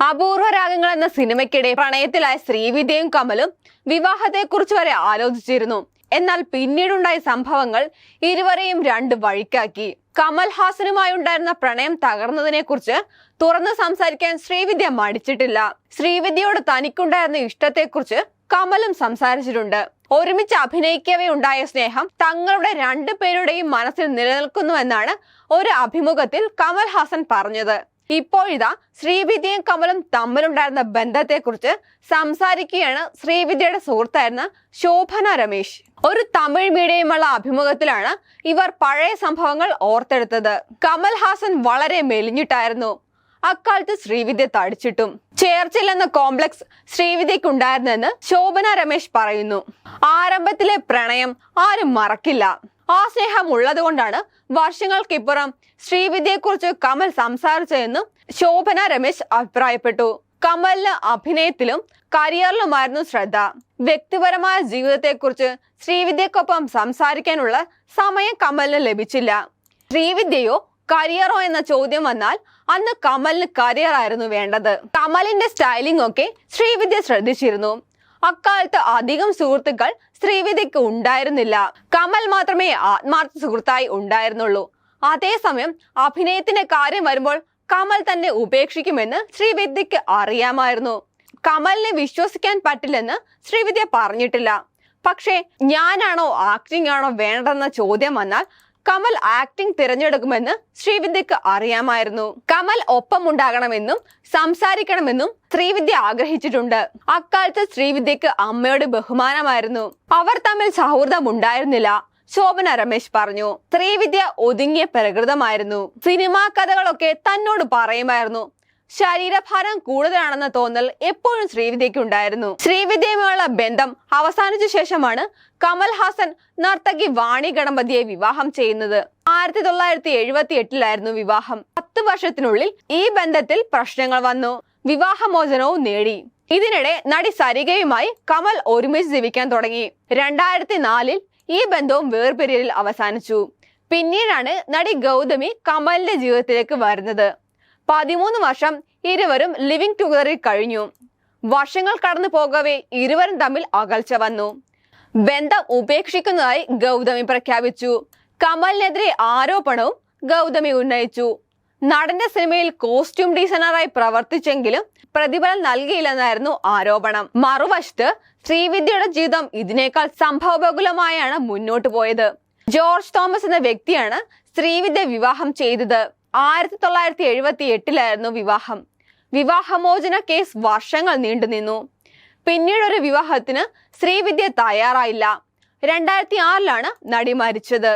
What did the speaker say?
അപൂർവ രാഗങ്ങൾ എന്ന സിനിമയ്ക്കിടെ പ്രണയത്തിലായ ശ്രീവിദ്യയും കമലും വിവാഹത്തെക്കുറിച്ച് വരെ ആലോചിച്ചിരുന്നു. എന്നാൽ പിന്നീടുണ്ടായ സംഭവങ്ങൾ ഇരുവരെയും രണ്ട് വഴിക്കാക്കി. കമൽ ഹാസനുമായി ഉണ്ടായിരുന്ന പ്രണയം തകർന്നതിനെ കുറിച്ച് തുറന്നു സംസാരിക്കാൻ ശ്രീവിദ്യ മടിച്ചിട്ടില്ല. ശ്രീവിദ്യയോട് തനിക്കുണ്ടായിരുന്ന ഇഷ്ടത്തെക്കുറിച്ച് കമലും സംസാരിച്ചിട്ടുണ്ട്. ഒരുമിച്ച് അഭിനയിക്കവേ ഉണ്ടായ സ്നേഹം തങ്ങളുടെ രണ്ടു പേരുടെയും മനസ്സിൽ നിലനിൽക്കുന്നുവെന്നാണ് ഒരു അഭിമുഖത്തിൽ കമൽ ഹാസൻ പറഞ്ഞത്. ഇപ്പോഴിതാ ശ്രീവിദ്യയും കമലും തമ്മിലുണ്ടായിരുന്ന ബന്ധത്തെക്കുറിച്ച് സംസാരിക്കുകയാണ് ശ്രീവിദ്യയുടെ സുഹൃത്തായിരുന്ന ശോഭന രമേശ്. ഒരു തമിഴ് മീഡിയമുള്ള അഭിമുഖത്തിലാണ് ഇവർ പഴയ സംഭവങ്ങൾ ഓർത്തെടുത്തത്. കമൽ ഹാസൻ വളരെ മെലിഞ്ഞിട്ടായിരുന്നു. അക്കാലത്ത് ശ്രീവിദ്യ തടിച്ചിട്ടും. ചേർച്ചിൽ എന്ന കോംപ്ലക്സ് ശ്രീവിദ്യക്കുണ്ടായിരുന്നെന്ന് ശോഭന രമേശ് പറയുന്നു. ആരംഭത്തിലെ പ്രണയം ആരും മറക്കില്ല. ആ സ്നേഹം ഉള്ളതുകൊണ്ടാണ് വർഷങ്ങൾക്കിപ്പുറം ശ്രീവിദ്യയെക്കുറിച്ച് കമൽ സംസാരിച്ചതെന്നും ശോഭന രമേശ് അഭിപ്രായപ്പെട്ടു. കമലിന് അഭിനയത്തിലും കരിയറിലുമായിരുന്നു ശ്രദ്ധ. വ്യക്തിപരമായ ജീവിതത്തെക്കുറിച്ച് ശ്രീവിദ്യക്കൊപ്പം സംസാരിക്കാനുള്ള സമയം കമലിന് ലഭിച്ചില്ല. ശ്രീവിദ്യയോ കരിയറോ എന്ന ചോദ്യം വന്നാൽ അന്ന് കമലിന് കരിയർ ആയിരുന്നു വേണ്ടത്. കമലിന്റെ സ്റ്റൈലിംഗ് ഒക്കെ ശ്രീവിദ്യ ശ്രദ്ധിച്ചിരുന്നു. അക്കാലത്ത് അധികം സുഹൃത്തുക്കൾ ശ്രീവിദ്യക്ക് ഉണ്ടായിരുന്നില്ല. കമൽ മാത്രമേ ആത്മാർത്ഥ സുഹൃത്തായി ഉണ്ടായിരുന്നുള്ളൂ. അതേസമയം അഭിനയത്തിന്റെ കാര്യം വരുമ്പോൾ കമൽ തന്നെ ഉപേക്ഷിക്കുമെന്ന് ശ്രീവിദ്യക്ക് അറിയാമായിരുന്നു. കമലിനെ വിശ്വസിക്കാൻ പറ്റില്ലെന്ന് ശ്രീവിദ്യ പറഞ്ഞിട്ടില്ല. പക്ഷേ ഞാനാണോ ആക്ടിംഗ് ആണോ വേണ്ടെന്ന ചോദ്യം വന്നാൽ കമൽ ആക്ടിംഗ് തിരഞ്ഞെടുക്കുമെന്ന് ശ്രീവിദ്യക്ക് അറിയാമായിരുന്നു. കമൽ ഒപ്പമുണ്ടാകണമെന്നും സംസാരിക്കണമെന്നും ശ്രീവിദ്യ ആഗ്രഹിച്ചിട്ടുണ്ട്. അക്കാലത്ത് ശ്രീവിദ്യക്ക് അമ്മയുടെ ബഹുമാനമായിരുന്നു. അവർ തമ്മിൽ സൗഹൃദം ഉണ്ടായിരുന്നില്ല ശോഭന രമേശ് പറഞ്ഞു. ശ്രീവിദ്യ ഒതുങ്ങിയ പ്രകൃതമായിരുന്നു. സിനിമാ കഥകളൊക്കെ തന്നോട് പറയുമായിരുന്നു. ശരീരഭാരം കൂടുതലാണെന്ന തോന്നൽ എപ്പോഴും ശ്രീവിദ്യയ്ക്ക് ഉണ്ടായിരുന്നു. ശ്രീവിദ്യയുമായുള്ള ബന്ധം അവസാനിച്ച ശേഷമാണ് കമൽ ഹാസൻ നർത്തകി വാണി ഗണപതിയെ വിവാഹം ചെയ്യുന്നത്. ആയിരത്തി തൊള്ളായിരത്തി എഴുപത്തി എട്ടിലായിരുന്നു വിവാഹം. പത്ത് വർഷത്തിനുള്ളിൽ ഈ ബന്ധത്തിൽ പ്രശ്നങ്ങൾ വന്നു. വിവാഹമോചനവും നേടി. ഇതിനിടെ നടി സരികയുമായി കമൽ ഒരുമിച്ച് ജീവിക്കാൻ തുടങ്ങി. രണ്ടായിരത്തി നാലിൽ ഈ ബന്ധവും വേർപിരിയലിൽ അവസാനിച്ചു. പിന്നീടാണ് നടി ഗൗതമി കമലിന്റെ ജീവിതത്തിലേക്ക് വരുന്നത്. പതിമൂന്ന് വർഷം ഇരുവരും ലിവിംഗ് ടുഗദറിൽ കഴിഞ്ഞു. വർഷങ്ങൾ കടന്നു പോകവേ ഇരുവരും തമ്മിൽ അകൽച്ച വന്നു. ബന്ധം ഉപേക്ഷിക്കുന്നതായി ഗൗതമി പ്രഖ്യാപിച്ചു. കമലിനെതിരെ ആരോപണവും ഗൗതമി ഉന്നയിച്ചു. നടന്റെ സിനിമയിൽ കോസ്റ്റ്യൂം ഡിസൈനറായി പ്രവർത്തിച്ചെങ്കിലും പ്രതിഫലം നൽകിയില്ലെന്നായിരുന്നു ആരോപണം. മറുവശത്ത് ശ്രീവിദ്യയുടെ ജീവിതം ഇതിനേക്കാൾ സംഭവബഹുലമായാണ് മുന്നോട്ട് പോയത്. ജോർജ് തോമസ് എന്ന വ്യക്തിയാണ് ശ്രീവിദ്യ വിവാഹം ചെയ്തത്. ആയിരത്തി തൊള്ളായിരത്തി എഴുപത്തി എട്ടിലായിരുന്നു വിവാഹം. വിവാഹമോചന കേസ് വർഷങ്ങൾ നീണ്ടുനിന്നു പിന്നീട് ഒരു വിവാഹത്തിന് ശ്രീവിദ്യ തയ്യാറായില്ല. രണ്ടായിരത്തി ആറിലാണ് നടി മരിച്ചത്.